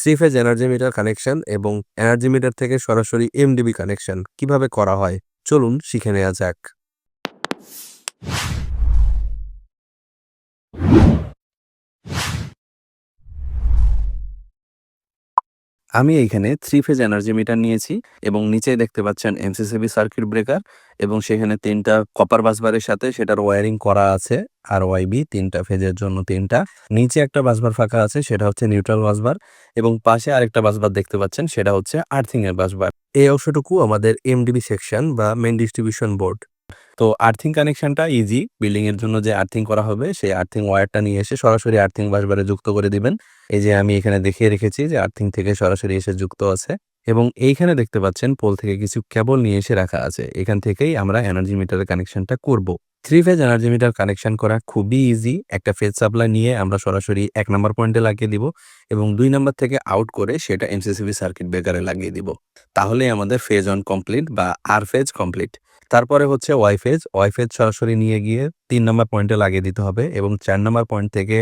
Three phase energy meter connection এবং energy meter থেকে সরাসরি এমডিবি কানেকশন কীভাবে করা হয়? চলুন শিখে নেওয়া যাক। আমি এইখানে থ্রি ফেজ এনার্জি মিটার নিয়েছি এবং নিচে দেখতে পাচ্ছেন এমসিসিবি সার্কিট ব্রেকার এবং সেখানে তিনটা কপার বাসবারের সাথে সেটার ওয়ারিং করা আছে আর ওয়াইবি তিনটা ফেজের জন্য তিনটা। নিচে একটা বাসবার ফাঁকা আছে, সেটা হচ্ছে নিউট্রাল বাসবার এবং পাশে আরেকটা বাসবার দেখতে পাচ্ছেন, সেটা হচ্ছে আর্থিং এর বাসবার এই অংশটুকু আমাদের এমডিবি সেকশন বা মেন ডিস্ট্রিবিউশন বোর্ড তো আর্থিং কানেকশনটা ইজি বিল্ডিং এর জন্য যে আর্থিং করা হবে, সেই আর্থিং ওয়্যারটা নিয়ে এসে সরাসরি আর্থিং বাসবারে যুক্ত করে দিবেন। এই যে আমি এখানে দেখিয়ে রেখেছি যে আর্থিং থেকে সরাসরি এসে যুক্ত আছে। এবং এইখানে দেখতে পাচ্ছেন পোল থেকে কিছু কেবল নিয়ে এসে রাখা আছে। এখান থেকেই আমরা এনার্জি মিটারের কানেকশনটা করব। Three phase energy meter connection করা খুবই ইজি একটা ফেজ সাপ্লাই নিয়ে আমরা সরাসরি এক নাম্বার পয়েন্টে লাগিয়ে দিব এবং দুই নাম্বার থেকে আউট করে সেটা এমসিসিবি সার্কিট ব্রেকারে লাগিয়ে দিব। তাহলে আমাদের ফেজ অন কমপ্লিট বা আর ফেজ কমপ্লিট তারপরে হচ্ছে ওয়াইফেজ ওয়াইফেজ সরাসরি নিয়ে গিয়ে তিন নম্বর পয়েন্টে লাগিয়ে দিতে হবে এবং চার নম্বর পয়েন্ট থেকে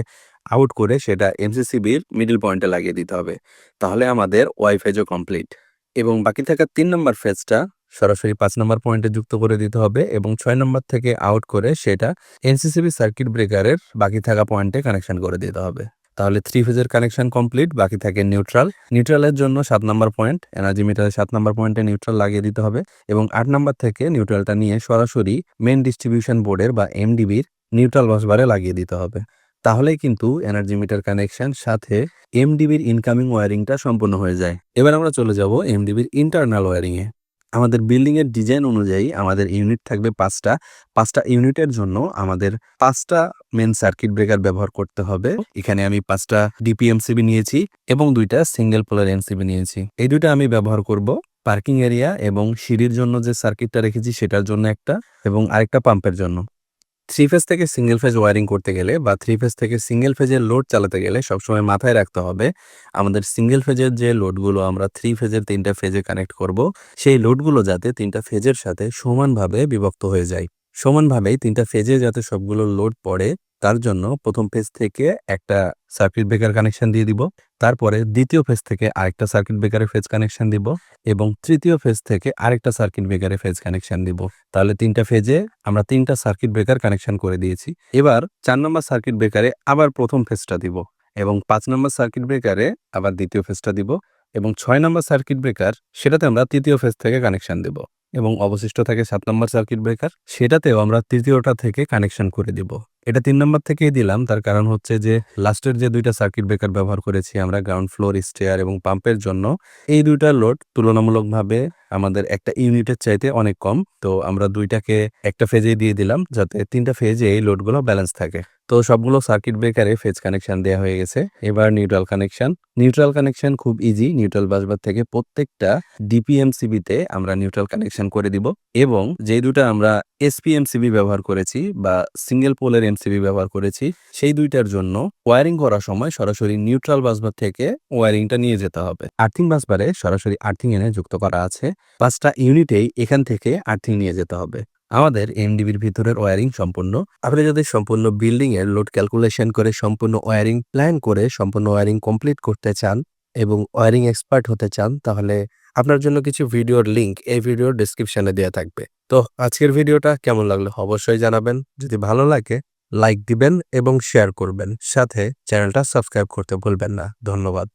আউট করে সেটা এমসিসিবির মিডল পয়েন্টে লাগিয়ে দিতে হবে। তাহলে আমাদের ওয়াইফেজও কমপ্লিট এবং বাকি থাকা তিন নম্বর ফেজটা সরাসরি পাঁচ নম্বর পয়েন্টে যুক্ত করে দিতে হবে এবং ছয় নম্বর থেকে আউট করে সেটা এনসিসিবি সার্কিট ব্রেকারের বাকি থাকা পয়েন্টে কানেকশন করে দিতে হবে। তাহলে থ্রি ফেজের কানেকশন কমপ্লিট বাকি থাকে নিউট্রাল নিউট্রালের জন্য সাত নম্বর পয়েন্ট এনার্জি মিটারের সাত নম্বর পয়েন্টে নিউট্রাল লাগিয়ে দিতে হবে এবং আট নম্বর থেকে নিউট্রালটা নিয়ে সরাসরি মেন ডিস্ট্রিবিউশন বোর্ডের বা এমডিবির নিউট্রাল বসবারে লাগিয়ে দিতে হবে। তাহলেই কিন্তু এনার্জি মিটার কানেকশন সাথে এমডিবির ইনকামিং ওয়ারিংটা সম্পূর্ণ হয়ে যায়। এবার আমরা চলে যাব এমডিবির ইন্টারনাল ওয়ারিংয়ে আমাদের বিল্ডিং এর ডিজাইন অনুযায়ী আমাদের ইউনিট থাকবে পাঁচটা। পাঁচটা ইউনিটের জন্য আমাদের পাঁচটা মেন সার্কিট ব্রেকার ব্যবহার করতে হবে। এখানে আমি পাঁচটা ডিপিএমসিবি নিয়েছি এবং দুইটা সিঙ্গেল পোলার এমসিবি নিয়েছি। এই দুইটা আমি ব্যবহার করব পার্কিং এরিয়া এবং সিঁড়ির জন্য যে সার্কিটটা রেখেছি সেটার জন্য একটা এবং আরেকটা পাম্পের জন্য। থ্রি ফেজ থেকে সিঙ্গেল ফেজ ওয়ারিং করতে গেলে বা থ্রি ফেজ থেকে সিঙ্গেল ফেজের লোড চালাতে গেলে সবসময় মাথায় রাখতে হবে, আমাদের সিঙ্গেল ফেজের যে লোডগুলো আমরা থ্রি ফেজের তিনটা ফেজে কানেক্ট করব, সেই লোডগুলো যাতে তিনটা ফেজের সাথে সমানভাবে বিভক্ত হয়ে যায়। সমানভাবেই তিনটা ফেজে যাতে সবগুলো লোড পড়ে তার জন্য প্রথম ফেজ থেকে একটা সার্কিট ব্রেকার কানেকশন দিয়ে দিব। তারপরে দ্বিতীয় ফেজ থেকে আরেকটা সার্কিট ব্রেকারের ফেজ কানেকশন দিব এবং তৃতীয় ফেজ থেকে আরেকটা সার্কিট ব্রেকারের ফেজ কানেকশন দিব। তাহলে তিনটা ফেজে আমরা তিনটা সার্কিট ব্রেকার কানেকশন করে দিয়েছি। এবার চার নম্বর সার্কিট ব্রেকারে আবার প্রথম ফেজটা দিব এবং পাঁচ নম্বর সার্কিট ব্রেকারে আবার দ্বিতীয় ফেজটা দিব এবং ছয় নম্বর সার্কিট ব্রেকার সেটাতে আমরা তৃতীয় ফেজ থেকে কানেকশন দেব এবং অবশিষ্ট থাকে সাত নম্বর সার্কিট ব্রেকার সেটাতেও আমরা তৃতীয়টা থেকে কানেকশন করে দিব। এটা তিন নম্বর থেকেই দিলাম। তার কারণ হচ্ছে যে, লাস্টের যে দুইটা সার্কিট ব্রেকার ব্যবহার করেছি আমরা গ্রাউন্ড ফ্লোর স্টেয়ার এবং পাম্পের জন্য, এই দুইটা লোড তুলনামূলকভাবে আমাদের একটা ইউনিটের চাইতে অনেক কম। তো আমরা দুইটাকে একটা ফেজেই দিয়ে দিলাম, যাতে তিনটা ফেজে এই লোডগুলো ব্যালেন্স থাকে। তো সবগুলো সার্কিট ব্রেকারে ফেজ কানেকশন দেওয়া হয়ে গেছে। এবার নিউট্রাল কানেকশন নিউট্রাল কানেকশন খুব ইজি নিউট্রাল বাসবার থেকে প্রত্যেকটা ডিপিএমসিবিতে আমরা নিউট্রাল কানেকশন করে দিব এবং যে দুটা আমরা এসপিএমসিবি ব্যবহার করেছি বা সিঙ্গেল পোলের এমসিবি ব্যবহার করেছি, সেই দুইটার জন্য ওয়ারিং করার সময় সরাসরি নিউট্রাল বাসবার থেকে ওয়ারিংটা নিয়ে যেতে হবে। আর্থিং বাসবারে সরাসরি আর্থিং এনে যুক্ত করা আছে। পাঁচটা ইউনিটেই এখান থেকে আর্থিং নিয়ে যেতে হবে। আমাদের এমডিবির ভিতরের ওয়ারিং সম্পূর্ণ। আপনি যদি সম্পূর্ণ বিল্ডিং এর লোড ক্যালকুলেশন করে সম্পূর্ণ ওয়ারিং প্ল্যান করে সম্পূর্ণ ওয়ারিং কমপ্লিট করতে চান এবং ওয়ারিং এক্সপার্ট হতে চান, তাহলে আপনার জন্য কিছু ভিডিওর লিংক এই ভিডিওর ডিসক্রিপশনে দেওয়া থাকবে। তো আজকের ভিডিওটা কেমন লাগল অবশ্যই জানাবেন। যদি ভালো লাগে লাইক দিবেন এবং শেয়ার করবেন। সাথে চ্যানেলটা সাবস্ক্রাইব করতে ভুলবেন না। ধন্যবাদ।